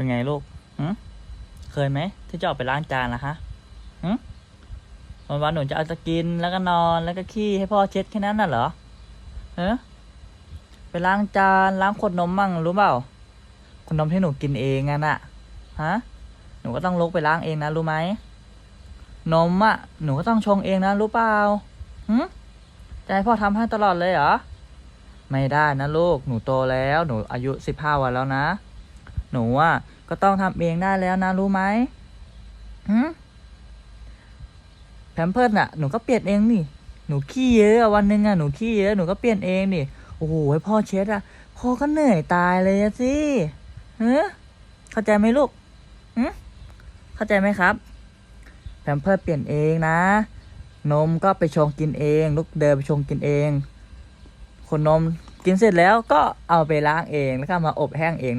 เป็นไงลูกหึเคยไหมที่จะออกไปล้างจานนะคะหึวันวันหนูจะเอาจะกินแล้วก็นอนแล้วก็ขี้ให้พ่อเช็ดแค่นั้นน่ะเหรอเออไปล้างจานล้างขวดนมมั่งรู้เปล่าขวดนมที่หนูกินเองอะน่ะฮะหนูก็ต้องลุกไปล้างเองนะรู้ไหมนมอะหนูก็ต้องชงเองนะรู้เปล่าหึจะให้พ่อทำให้ตลอดเลยเหรอไม่ได้นะลูกหนูโตแล้ว หนูอายุสิบห้าวันแล้วนะ หนูอะก็ต้องทำเองได้แล้วนะรู้ไหมหืมแพมเพิร์ดน่ะหนูก็เปลี่ยนเองนี่หนูขี้เยอะวันหนึ่งอะหนูขี้เยอะหนูก็เปลี่ยนเองนี่โอ้โหพ่อเช็ดอะพ่อก็เหนื่อยตายเลยสิเฮ้เข้าใจไหมลูกหืมเข้าใจไหมครับ แพมเพิร์ดเปลี่ยนเองนะ นมก็ไปชงกินเอง ลูกเดินไปชงกินเองคนนมกินเสร็จแล้วก็เอาไปล้างเองแล้วก็มาอบแห้งเองนะ